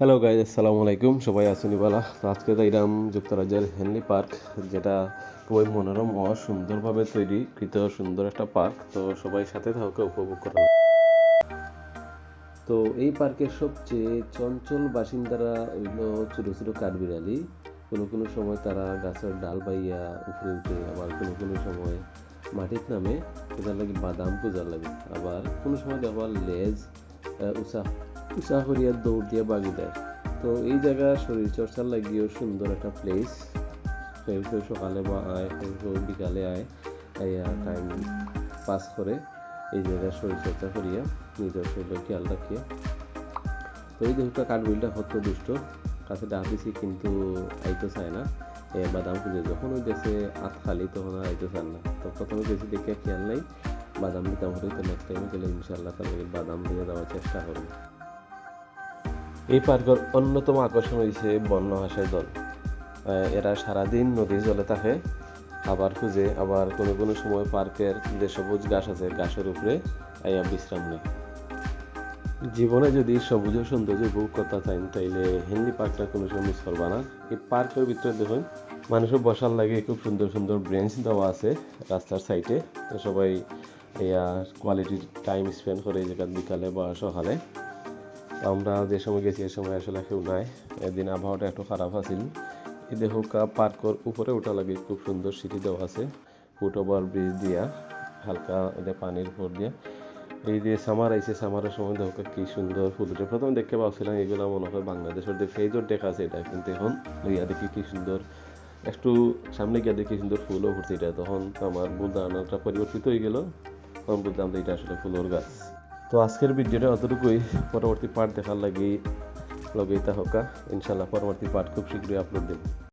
Hello guys আসসালামু আলাইকুম সবাই আসুনি বালা তো আজকে যাইলাম যুক্তরাজ্যের হেনলি পার্ক যেটা খুবই মনোরম ও সুন্দরভাবে তৈরি, কৃত সুন্দর একটা পার্ক তো সবাই সাথে থাকা উপভোগ করা। তো এই পার্কের সবচেয়ে চঞ্চল বাসিন্দারা হইল ছোটো ছোটো কাঠবিড়ালি। কোনো কোনো সময় তারা গাছের ডাল বাইয়া উপরে উঠে, আবার কোনো কোনো সময় মাটির নামে পূজার লাগে বাদাম পূজার লাগে। আবার কোনো সময় আবার লেজ উষা হরিয়া দৌড় দিয়ে বাগি দেয়। তো এই জায়গা শরীর চর্চার লাগিয়েও সুন্দর একটা প্লেস কেউ কেউ সকালে বা আয় কেউ কেউ বিকালে আয় টাইম পাস করে এই জায়গায় শরীর চর্চা করিয়া নিজের শরীরের খেয়াল রাখিয়া। তো এই দেহটা কাঠবিলটা হত দুষ্ট। কাছে ডাকিছি কিন্তু আইতে চায় না। এ বাদাম খুঁজে যখন ওই দেশে আত খালি তখন আর আইতে চান না। তো প্রথমে বেশি দেখে খেয়াল নেই। বাদাম দিতাম হলে তো নেক্সট টাইমে গেলে ইনশাল্লাহ তার লাগে বাদাম দিয়ে দেওয়ার চেষ্টা করব। এই পার্কের অন্যতম আকর্ষণ হয়েছে বন্য হাঁসের দল। এরা সারাদিন নদীর জলে থাকে আবার খুঁজে, আবার কোনো কোনো সময় পার্কের যে সবুজ ঘাস আছে, ঘাসের উপরে আইয়া বিশ্রাম নেয়। জীবনে যদি সবুজ সৌন্দর্য উপভোগ করতে চান, তাইলে হেনলি পার্কটা কোনো সময় মিস করবা না। এই পার্কের ভিতরে দেখুন, মানুষের বসার লাগে খুব সুন্দর সুন্দর ব্রেঞ্চ দেওয়া আছে রাস্তার সাইডে। তো সবাই ইয়া কোয়ালিটির টাইম স্পেন্ড করে এই জায়গা বিকালে বা সকালে। আমরা যে সময় গেছি, এ সময় আসলে কেউ নাই। এদিন আবহাওয়াটা একটু খারাপ আছিল। এই দেখো পার্কর উপরে ওঠা লাগে খুব সুন্দর সিঁড়ি দেওয়া আছে। ফুট ওভার ব্রিজ দিয়া, হালকা এটা পানির উপর দিয়া। এই যে সামার আইছে, সামারের সময় দেখো কি সুন্দর ফুল উঠে। প্রথমে দেখতে পাচ্ছিলাম এগুলো মনে হয় বাংলাদেশের যে ফেজর দেখা আছে এটা, কিন্তু এখন ইয়া দেখি কি সুন্দর। একটু সামনে গিয়ে দেখি সুন্দর ফুলও ফুটছে এটা। তখন আমার ধারণাটা পরিবর্তিত হয়ে গেল। তখন যে এটা আসলে ফুলের গাছ। তো আজকের ভিডিওটা অতটুকুই পরবর্তী পার্ট দেখার লাগি লগেই তা হোকা ইনশাল্লাহ পরবর্তী পার্ট খুব শীঘ্রই আপলোড দেব।